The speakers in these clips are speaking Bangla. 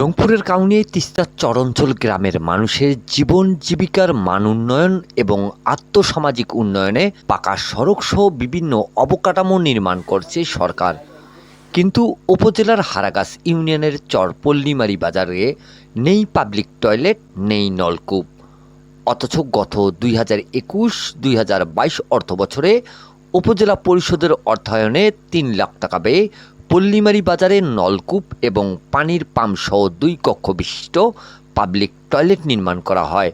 রংপুরের কাউনিয়া তিস্তার চরঞ্চল গ্রামের মানুষের জীবন, জীবিকার মান উন্নয়ন এবং আত্মসামাজিক উন্নয়নে পাকা সড়ক সহ বিভিন্ন অবকাঠামো নির্মাণ করছে সরকার। কিন্তু উপজেলার হারাগাছ ইউনিয়নের চর পল্লীমারি বাজারে নেই পাবলিক টয়লেট, নেই নলকূপ। অথচ গত দুই হাজার একুশ, দুই হাজার বাইশ অর্থ বছরে উপজেলা পরিষদের অর্থায়নে তিন লাখ টাকা ব্যয়ে পল্লীমারি বাজারে নলকূপ এবং পানির পাম্প সহ দুই কক্ষ বিশিষ্ট পাবলিক টয়লেট নির্মাণ করা হয়।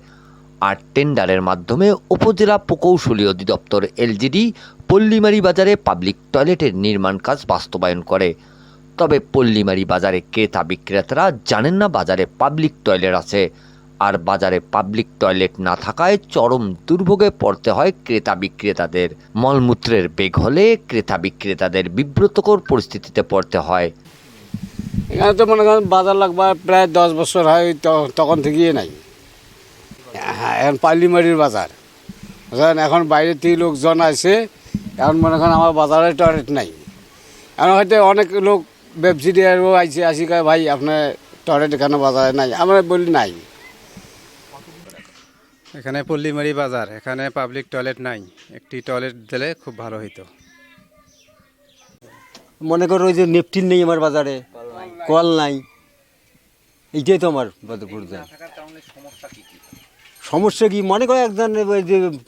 আর টেন্ডারের মাধ্যমে উপজেলা প্রকৌশলী অধিদপ্তর এলজিডি পল্লীমারি বাজারে পাবলিক টয়লেটের নির্মাণ কাজ বাস্তবায়ন করে। তবে পল্লীমারি বাজারে ক্রেতা বিক্রেতারা জানেন না বাজারে পাবলিক টয়লেট আছে। আর বাজারে পাবলিক টয়লেট না থাকায় চরম দুর্ভোগে পড়তে হয় ক্রেতা বিক্রেতাদের। মলমূত্রের বেগ হলে ক্রেতা বিক্রেতাদের বিব্রতকর পরিস্থিতিতে পড়তে হয়। এখানে তো মনে করেন বাজার লাগবা প্রায় দশ বছর হয় তখন থেকেই নাই। হ্যাঁ এখন পাল্লিমারির বাজার। বুঝলেন এখন বাইরে থেকে লোকজন আসে, এখন মনে করেন আমার বাজারে টয়লেট নাই। এখন হয়তো অনেক লোক ব্যবসায়ীরাও আইসে আসি কয়, ভাই, আপনার টয়লেট এখানে বাজারে নাই। আমরা বলি, নাই। এখানে পল্লীমারি বাজার, এখানে পাবলিক টয়লেট নাই। একটি টয়লেট দিলে খুব ভালো হতো মনে করো ওই যে নেপটিন নেই আমার বাজারে, কল নাই। এইটাই তো আমার যায়। সমস্যা কি? মনে করো একজন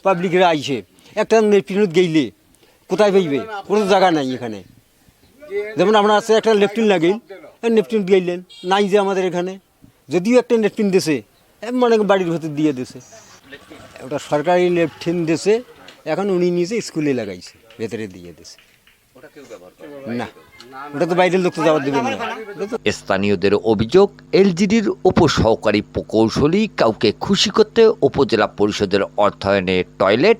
পাবলিকরা আইসে একটা নেপটিনত গেইলে, কোথায় পাইবে কোনো জায়গা নাই এখানে। যেমন আমরা আছে একটা লেফটিন লাগেই নেপটিন গেইলেন, নাই যে আমাদের এখানে। যদিও একটা নেপটিন দেশে মনে বাড়ির ভেতর দিয়ে দেশে ওটা সরকারি লেফটিন দেশে এখন উনি নিজে স্কুলে লাগাইছে, ভেতরে দিয়ে দেশে না, ওটা তো বাইরের লোক তো যাওয়ার দেবেন না। স্থানীয়দের অভিযোগ, এলজিডির উপসহকারী প্রকৌশলী কাউকে খুশি করতে উপজেলা পরিষদের অর্থায়নে টয়লেট,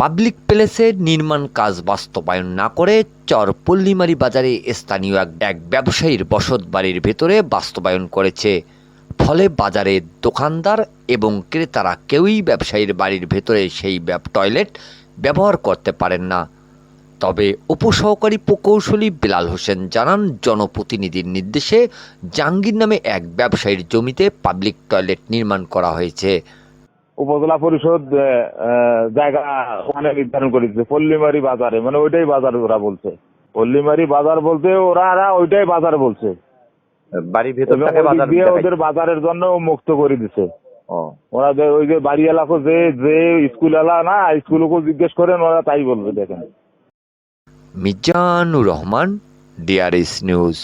পাবলিক প্লেসে নির্মাণ কাজ বাস্তবায়ন না করে চর পল্লিমারি বাজারে স্থানীয় এক ব্যবসায়ীর বসত বাড়ির ভেতরে বাস্তবায়ন করেছে। ফলে বাজারে দোকানদার এবং ক্রেতারা কেউই ব্যবসায়ীর বাড়ির ভেতরে সেই টয়লেট ব্যবহার করতে পারেন না। তবে উপসহকারী প্রকৌশলী বেলাল হোসেন জানান, জনপ্রতিনিধির নির্দেশে জাহাঙ্গীর নামে এক ব্যবসায়ীর জমিতে পাবলিক টয়লেট নির্মাণ করা হয়েছে। উপজেলা পরিষদ জায়গা ওখানে নির্ধারণ করেছে, পল্লীমারি বাজারে মানে ওইটাই বাজার ওরা বলছে। পল্লীমারি বাজার বলতে ওরা ওইটাই বাজার বলছে। বাড়ির ভেতরটাকে বাজার দিয়ে ওদের বাজারের জন্য মুক্ত করে দিছে। ওরা যে ওই যে বাড়ি এলাকা যে যে স্কুল এলা না স্কুলকে জিজ্ঞেস করেন ওরা তাই বলবে দেখেন। Mizanur Rahman DRS news